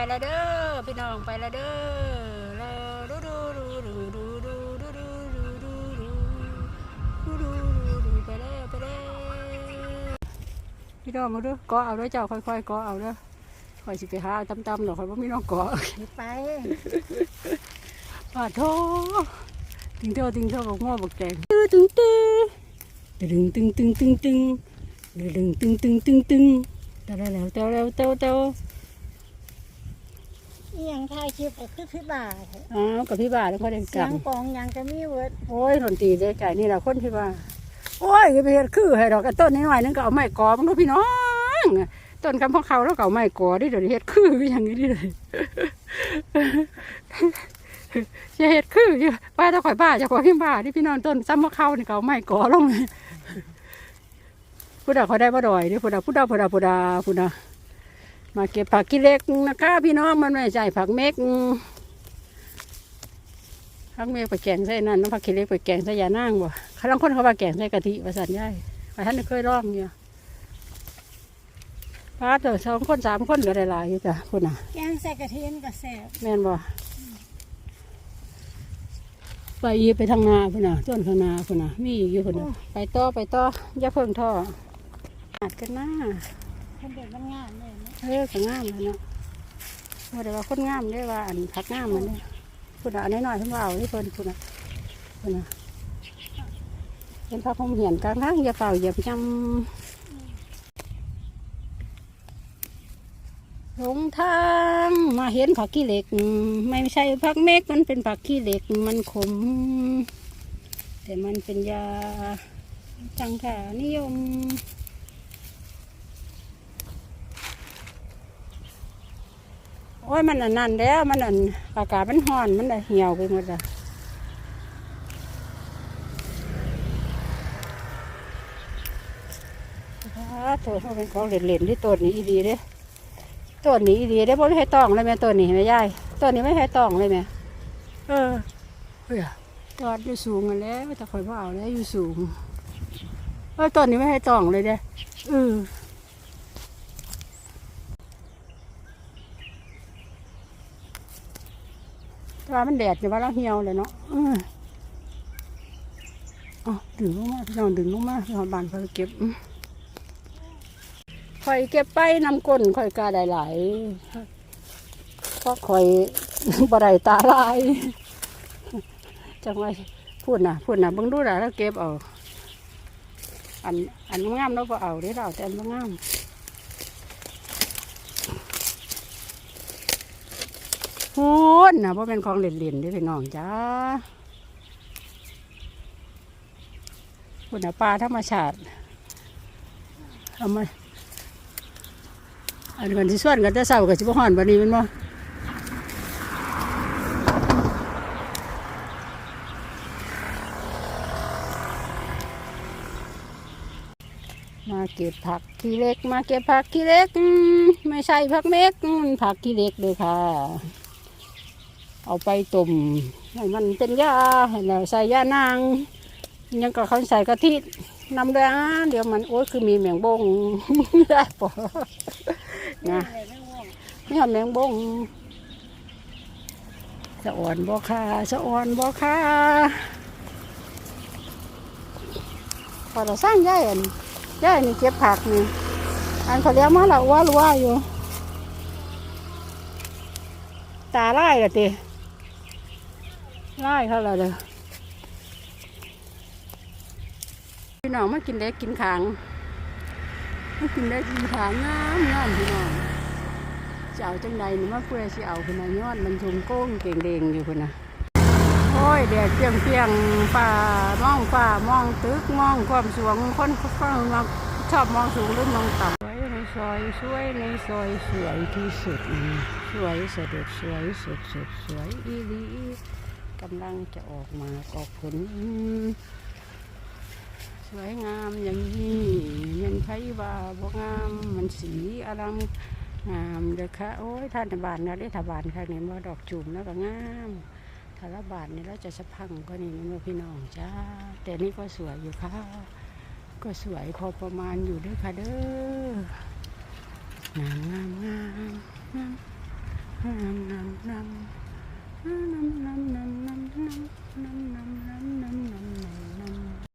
ไปแล้วเด้อพี่น้องไปแล้วเด้อดูดูดูดูดูดูดูดูดูดูดูดูดูไปแล้วไปแล้วพี่น้องมาดูก็เอาด้อเจ้าค่อยๆก็เอาเด้อคอยสิไปหาตำๆหน่อยคอยว่ามีน้องกาะไปปาโทติงเท่าติงเท่าบอกง้อบอกแดงตึ้งตึ้งตึ้งตึ้งตึ้งตึ้งตึ้งตึ้งตึ้งตึ้งตึ้งตึ้งเต้าแล้วเต้าแล้วเต้าเต้า อีหยังถ่ายคลิปก็คือพี่บ่าอ้าวกับพี่บ่าแล้วเขาได้เสีกยลังบกองหยังก็มีเวิร์ดโอ้ยหนนตีได้ใจนี่แหละคนที่ว่า โอ้ยก็ไปเฮ็ดคือให้ดอกกระต้นนิดหน่อยนึงก็เอาไม้กอมันดูพี่น้องต้นคำพวกเขาแล้วก็เอาไม้กอได้เดี๋ยวนี้เฮ็ดคืออย่างนี้เลยจะเฮ็ดคืออยู่ป้าจะข่อยบ้าจะข่อยพิมบ้าที่พี่น้องต้นซ้ำพวกเขานี่ก็เอาไม้กอลงเลยผู้ใดเขาได้บ่ดอยเด้ผู้ใดผู้ใดผู้ใดผู้ใดผู้ใด มาเก็บผักกิเล็กนะคะพี่น้องมันไม่ใช่ผักเม็กพักเมฆไปแกงใส่นั่นน้ำผักขี้เหล็กไปแกงใส่ยานางบ่เขาลังคนเขาว่าแกงใส่กะทิว่าสันย่ายไปท่านเคยร้องเนี่ยพาเถอะสองคนสามคนก็ได้หลายอยู่จ้ะคุณน่ะแกงใส่กระเทียมก็แซ่บแม่นบ่ไปอีกไปทางนาพุ่นน่ะต้นข้างนาพุ่นน่ะมีอีกอยู่พุ่นน่ะไปต่อไปต่ออย่าเพิ่งท่ออัดกันหน้า เพิ่นเด็กมันงามเลยนะเออก็งามเลยเนาะว่าแต่ว่าคนงามได้ว่าอันพักงามเหมันเนี่ยพุ่นน่ะนน้อยๆเพิ่นว่าเอาที่เพิ่นพุ่นน่ะพุ่นน่ะเป็นพระพรมเหียนกลางทางอย่าเป่าอย่าจำหลงทางมาเห็นผักขี้เหล็ก ไม่ใช่ผักเมกมันเป็นผักขี้เหล็กมันขม แต่มันเป็นยาจังขานิยม โอ้ยมันอันนั้นแล้วมันอันอากาศมันร้อนมันอะเหี่ยวไปหมดอะอ่าตัวเขาเป็นของเหลนๆที่ต้นนี้อีดีเด้ต้นนี้อีดีเด้บ่ไม่ให้ต้องเลยแม่ต้นนี้แม่ยายต้นนี้ไม่ให้ต้องเลยแม่เออเฮ้ยยอดอยู่สูงกันแล้วแต่คอยว่าเอาแล้วอยู่สูงเออต้นนี้ไม่ให้ต้องเลยเด้เออ แต่ว่ามันแดดอยู่ว่าเราเหี่ยวเลยเนาะออเอดึงลงมาพี่น้องดึงลงมาพี่น้องบานเพื่อเก็บอืมข่อยเก็บไปนำก้นข่อยกาได้หลายเพราะข่อยบ่ไดตาลายจังไว้พูดนะพูดนะเบิ่งดูนะแล้วเก็บเอาอันอันงามเราก็เอาได้เราแต่อันบ่งาม พูดนะเพราะเป็นของเล่นๆเด้อพี่น้องจ้าพูดนะปลาธรรมชาติเอามาอันก่อนที่ส่วนกันจะเศร้ากับชิบหอนวันนี้มันบ่มาเก็บผักขี้เล็ก มาเก็บผักขี้เล็ก ไม่ใช่ผักเม็กผักขี้เล็กเลยค่ะ เอาไปต้มให้มันเป็นยาให้เราใส่ยานางยังก็เขาใส่กะทินำด้วยอะเดี๋ยวมันโอ้ยคือมีแมงบงได้ปะนะอไรไม่ง่วงนี่แมงบงสะอ่อนบ่ค่าสะอ่อนบ่ค่าพอเราสร้างย่ายอันย่ายนี่เก็บผักนี่อันเขาเลี้ยงมาและว่ารัวอยู่ ตาไล่กะติ ไล่เขาและเด้อพี่น้องมากินเล็กกินขางมากินเล็กกินขางงามงามพี่น้องจะเอาจังใดนี่มาเพื่อสิเอาคนน่ะยอดมันชมโก้งเก่งเดงอยู่คนน่ะโอ้ยแดดเปรียงเปียงๆฟ้ามองฟ้ามองตึกมองความสูงคนฟังมาชอบมองสูงหรือมองต่ำสวยในซอยสวยในซอยสวยที่สุดนี่สวยสะดุดสวยสุดสุดสวยอีหลี กำลังจะออกมาออกผล สวยงามอย่างนี้ยังใครว่าบงามมันสีอลังงามเด้อค่ะโอ้ยท่านบานนะได้ถาบานค่ะเนี่ยมาดอกจุ่มแล้วก็งามถ้าละบาทนี่เราจะสะพังก็นี่มันพี่น้องจ้าแต่นี่ก็สวยอยู่ค่ะ ก็สวยพอประมาณอยู่ด้วยค่ะเด้องามงามงาม